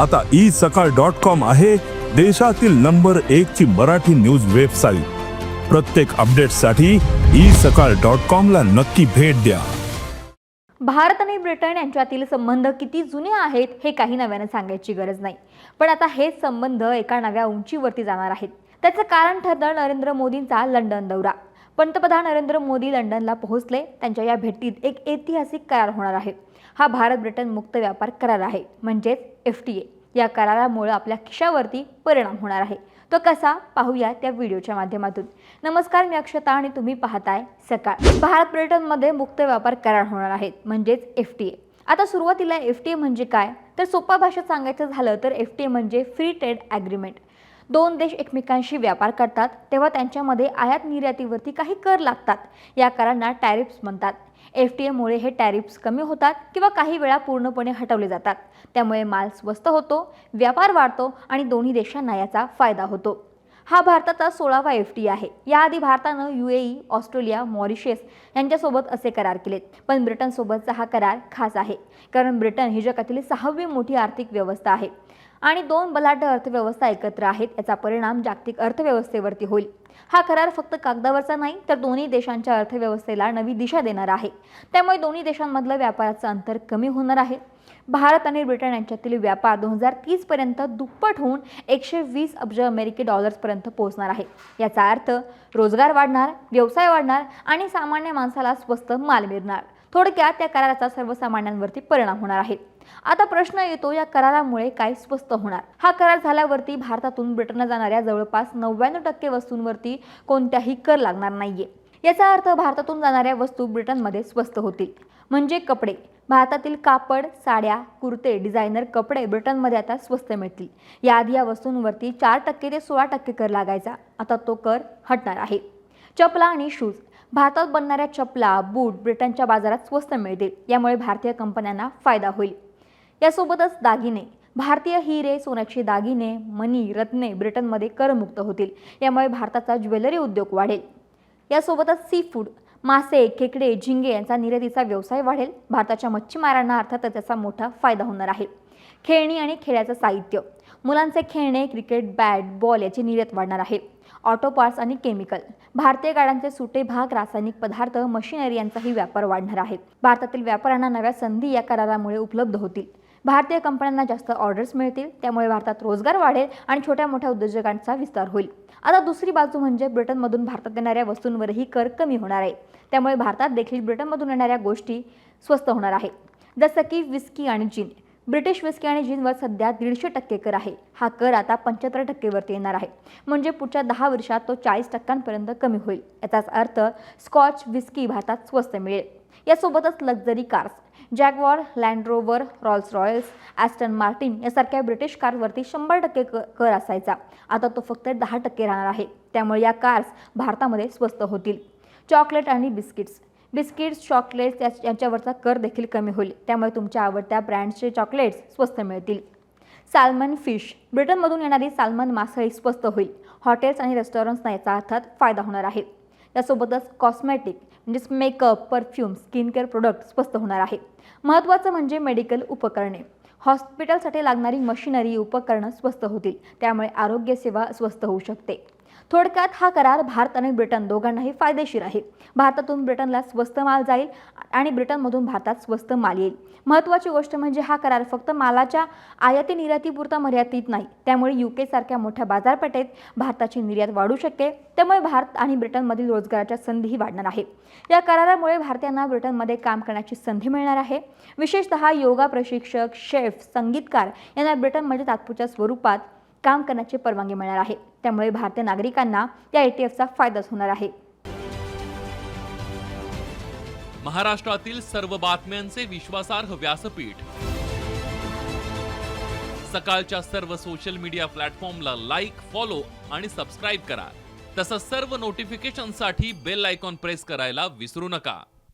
आता ई सकाळ dot com आहे देशातील नंबर एक ची मराठी न्यूज वेबसाईट. प्रत्येक अपडेटसाठी ई सकाळ डॉट कॉम ला नक्की भेट द्या. भारत आणि ब्रिटन यांच्यातील संबंध किती जुने आहेत हे काही नव्यानं सांगायची गरज नाही. पण आता हेच संबंध एका नव्या उंचीवरती जाणार आहेत. त्याचं कारण ठरलं नरेंद्र मोदींचा लंडन दौरा. पंतप्रधान नरेंद्र मोदी लंडनला पोहोचले. त्यांच्या या भेटीत एक ऐतिहासिक करार होणार आहे. हा भारत ब्रिटन मुक्त व्यापार करार आहे म्हणजेच एफ टी ए. या करारामुळे आपल्या खिशावरती परिणाम होणार आहे. तो कसा? पाहूया त्या व्हिडिओच्या माध्यमातून. नमस्कार मी अक्षता आणि तुम्ही पाहताय सकाळ. भारत ब्रिटनमध्ये मुक्त व्यापार करार होणार आहेत म्हणजेच एफ टी ए. आता सुरुवातीला एफ टी ए म्हणजे काय? तर सोप्या भाषेत सांगायचं झालं तर एफ टी ए म्हणजे फ्री ट्रेड ॲग्रीमेंट दोन देश एकमेकांशी व्यापार करतात तेव्हा त्यांच्यामध्ये आयात निर्यातीवरती काही कर लागतात. या करांना टॅरिफ्स म्हणतात. एफ टी एमुळे हे टॅरिफ्स कमी होतात किंवा काही वेळा पूर्णपणे हटवले जातात. त्यामुळे माल स्वस्त होतो व्यापार वाढतो आणि दोन्ही देशांना याचा फायदा होतो. हा भारताचा सोळावा एफ टी आहे. याआधी भारतानं U A E Australia Mauritius यांच्यासोबत असे करार केलेत पण ब्रिटनसोबतचा हा करार खास आहे. कारण ब्रिटन ही जगातील सहावी मोठी आर्थिक व्यवस्था आहे. आणि दोन बलाढ्य अर्थव्यवस्था एकत्र आहेत याचा परिणाम जागतिक अर्थव्यवस्थेवरती होईल. हा करार फक्त कागदावरचा नाही तर दोन्ही देशांच्या अर्थव्यवस्थेला नवी दिशा देणार आहे. त्यामुळे दोन्ही देशांमधलं व्यापाराचं अंतर कमी होणार आहे. भारत आणि ब्रिटन यांच्यातील व्यापार दोन हजार तीसपर्यंत दुप्पट होऊन एकशे वीस अब्ज अमेरिकी डॉलर्सपर्यंत पोहोचणार आहे. याचा अर्थ रोजगार वाढणार व्यवसाय वाढणार आणि सामान्य माणसाला स्वस्त माल मिळणार. थोडक्यात त्या कराराचा सर्वसामान्यांवरती परिणाम होणार आहे. आता प्रश्न येतो या करारामुळे काय स्वस्त होणार? हा करार झाल्यावरती भारतातून ब्रिटनला जाणाऱ्या जवळपास नव्याण्णव टक्के वस्तूंवरती कोणत्याही कर लागणार नाहीये. याचा अर्थ भारतातून जाणाऱ्या वस्तू ब्रिटनमध्ये स्वस्त होतील. म्हणजे कपडे. भारतातील कापड साड्या कुर्ते डिझायनर कपडे ब्रिटनमध्ये आता स्वस्त मिळतील. याआधी या वस्तूंवरती चार टक्के ते सोळा टक्के कर लागायचा. आता तो कर हटणार आहे. चपला आणि शूज. भारतात बनणाऱ्या चपला बूट ब्रिटनच्या बाजारात स्वस्त मिळतील. यामुळे भारतीय कंपन्यांना फायदा होईल. यासोबतच दागिने. भारतीय हिरे सोन्याचे दागिने मनी रत्ने ब्रिटनमध्ये करमुक्त होतील. यामुळे भारताचा ज्वेलरी उद्योग वाढेल. यासोबतच सी फूड मासे खेकडे झिंगे यांचा निर्यातीचा व्यवसाय वाढेल. भारताच्या मच्छीमारांना अर्थातच त्याचा मोठा फायदा होणार आहे. खेळणी आणि खेळाचं साहित्य. मुलांचे खेळणे क्रिकेट बॅट बॉल याची निर्यात वाढणार आहे. ऑटो पार्ट्स आणि केमिकल. भारतीय गाड्यांचे सुटे भाग रासायनिक पदार्थ मशिनरी यांचाही व्यापार वाढणार आहे. भारतातील व्यापाऱ्यांना नव्या संधी या करारामुळे उपलब्ध होतील. भारतीय कंपन्यांना जास्त ऑर्डर्स मिळतील त्यामुळे भारतात रोजगार वाढेल आणि छोट्या मोठ्या उद्योजकांचा विस्तार होईल. आता दुसरी बाजू म्हणजे ब्रिटनमधून भारतात येणाऱ्या वस्तूंवरही कर कमी होणार आहे. त्यामुळे भारतात देखील ब्रिटनमधून येणाऱ्या गोष्टी स्वस्त होणार आहेत. जसं की विस्की आणि जिन ब्रिटिश विस्की आणि जिनवर सध्या दीडशे टक्के कर आहे. हा कर आता पंच्याहत्तर टक्केवरती येणार आहे. म्हणजे पुढच्या दहा वर्षात तो चाळीस टक्क्यांपर्यंत कमी होईल. याचाच अर्थ स्कॉच विस्की भारतात स्वस्त मिळेल. यासोबतच luxury cars Jaguar Land Rover Rolls Royce Aston Martin यासारख्या ब्रिटिश कारवरती शंभर टक्के क कर असायचा. आता तो फक्त दहा टक्के राहणार आहे. त्यामुळे या कार्स भारतामध्ये स्वस्त होतील. चॉकलेट आणि बिस्किट्स बिस्किट्स चॉकलेट्स यांच्यावरचा कर देखील कमी होईल. त्यामुळे तुमच्या आवडत्या ब्रँड्सचे चॉकलेट्स स्वस्त मिळतील. Salmon fish. ब्रिटनमधून येणारी साल्मन मासळी स्वस्त होईल. हॉटेल्स आणि रेस्टॉरंट्सना याचा अर्थात फायदा होणार आहे. यासोबतच कॉस्मॅटिक म्हणजेच makeup perfume skin care product स्वस्त होणार आहे. महत्त्वाचं म्हणजे मेडिकल उपकरणे. हॉस्पिटलसाठी लागणारी मशिनरी उपकरणं स्वस्त होतील. त्यामुळे आरोग्यसेवा स्वस्त होऊ शकते. थोडक्यात हा करार भारत आणि ब्रिटन दोघांनाही फायदेशीर आहे. भारतातून ब्रिटनला स्वस्त माल जाईल आणि ब्रिटनमधून भारतात स्वस्त माल येईल. महत्त्वाची गोष्ट म्हणजे हा करार फक्त मालाच्या आयाती निर्यातीपुरता मर्यादित नाही त्यामुळे यू सारख्या मोठ्या बाजारपेठेत भारताची निर्यात वाढू शकते. त्यामुळे भारत आणि ब्रिटनमधील रोजगाराच्या संधीही वाढणार आहे. या करारामुळे भारतीयांना ब्रिटनमध्ये काम करण्याची संधी मिळणार आहे. विशेषतः योगा प्रशिक्षक शेफ संगीतकार यांना ब्रिटनमध्ये म्हणजे तात्पुरत्या स्वरूपात काम करण्याची परवानगी मिळणार आहे. त्यामुळे भारतीय नागरिकांना या एटीएफचा फायदाच होणार आहे. महाराष्ट्रातील सर्व बातम्यांचे विश्वासार्ह व्यासपीठ. सकाळच्या सर्व सोशल मीडिया प्लॅटफॉर्मला लाईक फॉलो आणि सबस्क्राईब करा. तसंच सर्व नोटिफिकेशनसाठी बेल आयकॉन प्रेस करायला विसरू नका.